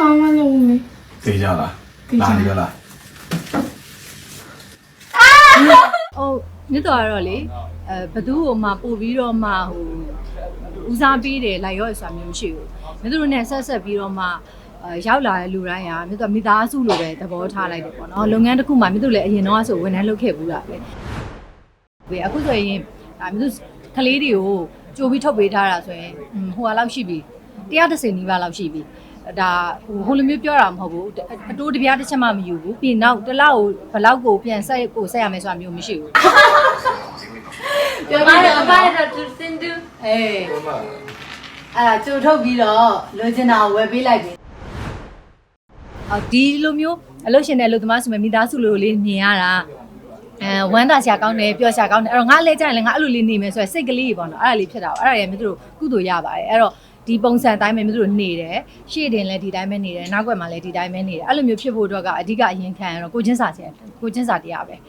ဘာမှလုပ်ဘူးလေသိကြလားသိကြလာနေကြလားဟုတ်မြစ်တော်ကတော့လေအဲဘသူ့ကိုမှပို့ပြီးတော့မှဟိုဦးစားပေးတယ်လိုက်ရော့ဆိုတာမျိုးမရှိဘူးမြစ်တို့နဲ့ဆက်ဆက်ပြီးတော့မှအဲရောက်လာတဲ့လူတိုင်းကမြစ်တော်မိသားစုလိုပဲသဘောထားလိုက်တယ်ပေါ့နော်လုပ်ငန်းတစ်ခုမှမြစ်တို့လည်းအရင်တော့ဆိုဝန်ထမ်းလုပ်ခဲ့ဘူးလားပဲဘယ်အခုဆိုရင်ဒါမြစ်တို့ကလေးတွေကိုကြိုပြီးထုတ်ပေးထားတာဆိုရင်ဟွန်းဟိုဟာလောက်ရှိပြီ130နီးပါးလောက်ရှိပြီ ဒါဟိုဟိုလိုမျိုးပြောတာမဟုတ်ဘူးအတိုးတစ်ပြားတစ်ချက်မှမယူဘူးပြီးနောက်တစ်လောက်ကိုဘယ်လောက်ကိုပြန်ဆက်ကိုဆက်ရမယ်ဆိုတာမျိုးမရှိဘူးပြောပါတော့အမရတော့သူစင်တူအေးအဲ့ဒါကြိုထုတ်ပြီးတော့လိုချင်တာကိုဝယ်ပေးလိုက်ပြီအော်ဒီလိုမျိုးအလုပ်ရှင်တဲ့အလုပ်သမားဆိုမှမိသားစုလိုလေးမြင်ရတာအဲဝမ်းသာစရာကောင်းတယ်ပျော်စရာကောင်းတယ်အဲ့တော့ငါအလဲကြရင်လည်းငါအဲ့လိုလေးနေမယ်ဆိုရယ်စိတ်ကလေးပေါ့နော်အဲ့ဒါလေးဖြစ်တာပေါ့အဲ့ဒါတွေမျိုးတို့ကုသိုလ်ရပါတယ်အဲ့တော့ ဒီပုံစံအတိုင်းပဲမျိုးတို့နေတယ်ရှေ့တင်လည်းဒီတိုင်းပဲနေတယ်နောက်ွက်မှာလည်းဒီတိုင်းပဲနေတယ်အဲ့လိုမျိုးဖြစ်ဖို့အတွက်ကအဓိကအရင်ခံရတော့ကိုချင်းစာစရာကိုချင်းစာတရားပဲ